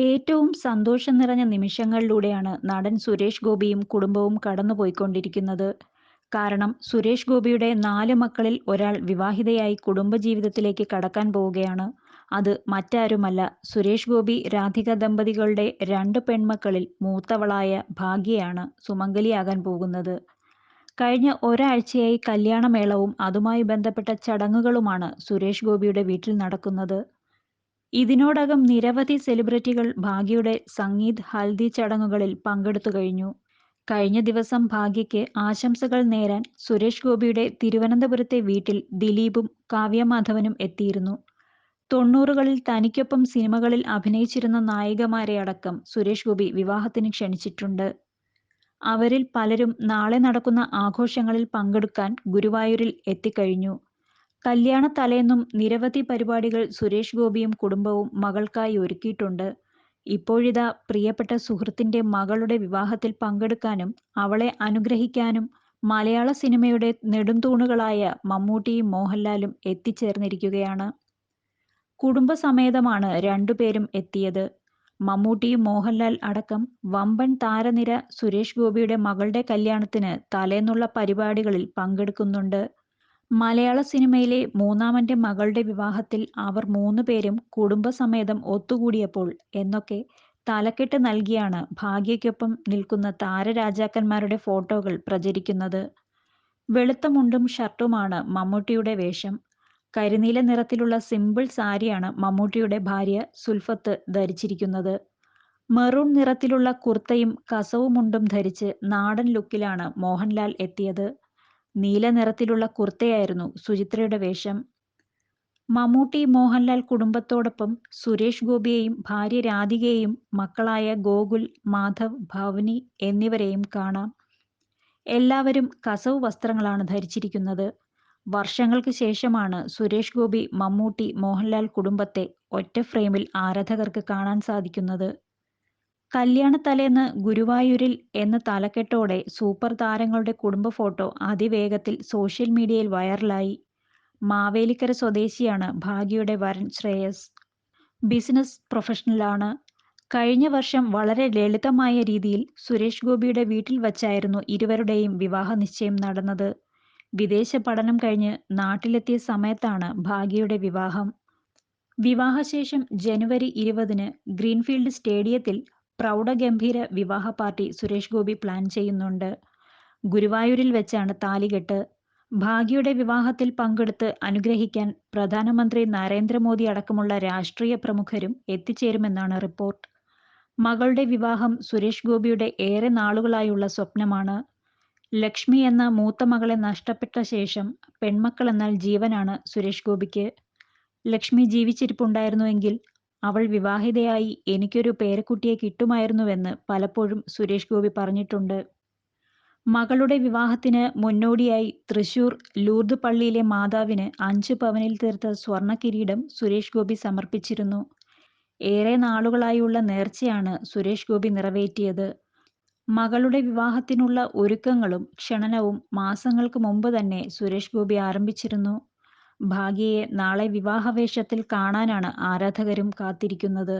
ഏറ്റവും സന്തോഷം നിറഞ്ഞ നിമിഷങ്ങളിലൂടെയാണ് നടൻ സുരേഷ് ഗോപിയും കുടുംബവും കടന്നുപോയിക്കൊണ്ടിരിക്കുന്നത്. കാരണം സുരേഷ് ഗോപിയുടെ നാല് മക്കളിൽ ഒരാൾ വിവാഹിതയായി കുടുംബജീവിതത്തിലേക്ക് കടക്കാൻ പോവുകയാണ്. അത് മറ്റാരുമല്ല സുരേഷ് ഗോപി രാധിക ദമ്പതികളുടെ രണ്ട് പെൺമക്കളിൽ മൂത്തവളായ ഭാഗ്യയാണ് സുമംഗലിയാകാൻ പോകുന്നത്. കഴിഞ്ഞ ഒരാഴ്ചയായി കല്യാണമേളവും അതുമായി ബന്ധപ്പെട്ട ചടങ്ങുകളുമാണ് സുരേഷ് ഗോപിയുടെ വീട്ടിൽ നടക്കുന്നത്. ഇതിനോടകം നിരവധി സെലിബ്രിറ്റികൾ ഭാഗ്യയുടെ സംഗീത്, ഹൽദി ചടങ്ങുകളിൽ പങ്കെടുത്തു കഴിഞ്ഞു. കഴിഞ്ഞ ദിവസം ഭാഗ്യയ്ക്ക് ആശംസകൾ നേരാൻ സുരേഷ് ഗോപിയുടെ തിരുവനന്തപുരത്തെ വീട്ടിൽ ദിലീപും കാവ്യമാധവനും എത്തിയിരുന്നു. തൊണ്ണൂറുകളിൽ തനിക്കൊപ്പം സിനിമകളിൽ അഭിനയിച്ചിരുന്ന നായികമാരെ അടക്കം സുരേഷ് ഗോപി വിവാഹത്തിന് ക്ഷണിച്ചിട്ടുണ്ട്. അവരിൽ പലരും നാളെ നടക്കുന്ന ആഘോഷങ്ങളിൽ പങ്കെടുക്കാൻ ഗുരുവായൂരിൽ എത്തിക്കഴിഞ്ഞു. കല്യാണത്തലേന്നും നിരവധി പരിപാടികൾ സുരേഷ് ഗോപിയും കുടുംബവും മകൾക്കായി ഒരുക്കിയിട്ടുണ്ട്. ഇപ്പോഴിതാ പ്രിയപ്പെട്ട സുഹൃത്തിന്റെ മകളുടെ വിവാഹത്തിൽ പങ്കെടുക്കാനും അവളെ അനുഗ്രഹിക്കാനും മലയാള സിനിമയുടെ നെടുംതൂണുകളായ മമ്മൂട്ടിയും മോഹൻലാലും എത്തിച്ചേർന്നിരിക്കുകയാണ്. കുടുംബസമേതമാണ് രണ്ടുപേരും എത്തിയത്. മമ്മൂട്ടിയും മോഹൻലാൽ അടക്കം വമ്പൻ താരനിര സുരേഷ് ഗോപിയുടെ മകളുടെ കല്യാണത്തിന് തലേന്നുള്ള പരിപാടികളിൽ പങ്കെടുക്കുന്നുണ്ട്. മലയാള സിനിമയിലെ മൂന്നാമന്റെ മകളുടെ വിവാഹത്തിൽ അവർ മൂന്നുപേരും കുടുംബസമേതം ഒത്തുകൂടിയപ്പോൾ എന്നൊക്കെ തലക്കെട്ട് നൽകിയാണ് ഭാഗ്യയ്ക്കൊപ്പം നിൽക്കുന്ന താരരാജാക്കന്മാരുടെ ഫോട്ടോകൾ പ്രചരിക്കുന്നത്. വെളുത്ത മുണ്ടും ഷർട്ടുമാണ് മമ്മൂട്ടിയുടെ വേഷം. കരിനീല നിറത്തിലുള്ള സിമ്പിൾ സാരിയാണ് മമ്മൂട്ടിയുടെ ഭാര്യ സുൽഫത്ത് ധരിച്ചിരിക്കുന്നത്. മെറൂൺ നിറത്തിലുള്ള കുർത്തയും കസവുമുണ്ടും ധരിച്ച് നാടൻ ലുക്കിലാണ് മോഹൻലാൽ എത്തിയത്. നീല നിറത്തിലുള്ള കുർത്തയായിരുന്നു സുചിത്രയുടെ വേഷം. മമ്മൂട്ടി, മോഹൻലാൽ കുടുംബത്തോടൊപ്പം സുരേഷ് ഗോപിയെയും ഭാര്യ രാധികയെയും മക്കളായ ഗോകുൽ, മാധവ്, ഭവനി എന്നിവരെയും കാണാം. എല്ലാവരും കസവ് വസ്ത്രങ്ങളാണ് ധരിച്ചിരിക്കുന്നത്. വർഷങ്ങൾക്ക് ശേഷമാണ് സുരേഷ് ഗോപി, മമ്മൂട്ടി, മോഹൻലാൽ കുടുംബത്തെ ഒറ്റ ഫ്രെയിമിൽ ആരാധകർക്ക് കാണാൻ സാധിക്കുന്നത്. കല്യാണത്തലേന്ന് ഗുരുവായൂരിൽ എന്ന തലക്കെട്ടോടെ സൂപ്പർ താരങ്ങളുടെ കുടുംബ ഫോട്ടോ അതിവേഗത്തിൽ സോഷ്യൽ മീഡിയയിൽ വൈറലായി. മാവേലിക്കര സ്വദേശിയാണ് ഭാഗ്യയുടെ വരൻ ശ്രേയസ്. ബിസിനസ് പ്രൊഫഷണലാണ്. കഴിഞ്ഞ വർഷം വളരെ ലളിതമായ രീതിയിൽ സുരേഷ് ഗോപിയുടെ വീട്ടിൽ വച്ചായിരുന്നു ഇരുവരുടെയും വിവാഹ നിശ്ചയം നടന്നത്. വിദേശ പഠനം കഴിഞ്ഞ് നാട്ടിലെത്തിയ സമയത്താണ് ഭാഗ്യയുടെ വിവാഹം. വിവാഹശേഷം ജനുവരി ഇരുപതിന് ഗ്രീൻഫീൽഡ് സ്റ്റേഡിയത്തിൽ പ്രൗഢഗംഭീര വിവാഹ പാർട്ടി സുരേഷ് ഗോപി പ്ലാൻ ചെയ്യുന്നുണ്ട്. ഗുരുവായൂരിൽ വെച്ചാണ് താലികെട്ട്. ഭാഗ്യയുടെ വിവാഹത്തിൽ പങ്കെടുത്ത് അനുഗ്രഹിക്കാൻ പ്രധാനമന്ത്രി നരേന്ദ്രമോദി അടക്കമുള്ള രാഷ്ട്രീയ പ്രമുഖരും എത്തിച്ചേരുമെന്നാണ് റിപ്പോർട്ട്. മകളുടെ വിവാഹം സുരേഷ് ഗോപിയുടെ ഏറെ നാളുകളായുള്ള സ്വപ്നമാണ്. ലക്ഷ്മി എന്ന മൂത്ത മകളെ നഷ്ടപ്പെട്ട ശേഷം പെൺമക്കൾ എന്നാൽ ജീവനാണ് സുരേഷ് ഗോപിക്ക്. ലക്ഷ്മി ജീവിച്ചിരിപ്പുണ്ടായിരുന്നുവെങ്കിൽ അവൾ വിവാഹിതയായി എനിക്കൊരു പേരക്കുട്ടിയെ കിട്ടുമായിരുന്നുവെന്ന് പലപ്പോഴും സുരേഷ് ഗോപി പറഞ്ഞിട്ടുണ്ട്. മകളുടെ വിവാഹത്തിന് മുന്നോടിയായി തൃശൂർ ലൂർദ് പള്ളിയിലെ മാതാവിന് അഞ്ച് പവനിൽ തീർത്ത സ്വർണക്കിരീടം സുരേഷ് ഗോപി സമർപ്പിച്ചിരുന്നു. ഏറെ നാളുകളായുള്ള നേർച്ചയാണ് സുരേഷ് ഗോപി നിറവേറ്റിയത്. മകളുടെ വിവാഹത്തിനുള്ള ഒരുക്കങ്ങളും ക്ഷണനവും മാസങ്ങൾക്ക് മുമ്പ് തന്നെ സുരേഷ് ഗോപി ആരംഭിച്ചിരുന്നു. ഭാഗ്യയെ നാളെ വിവാഹവേഷത്തിൽ കാണാനാണ് ആരാധകരും കാത്തിരിക്കുന്നത്.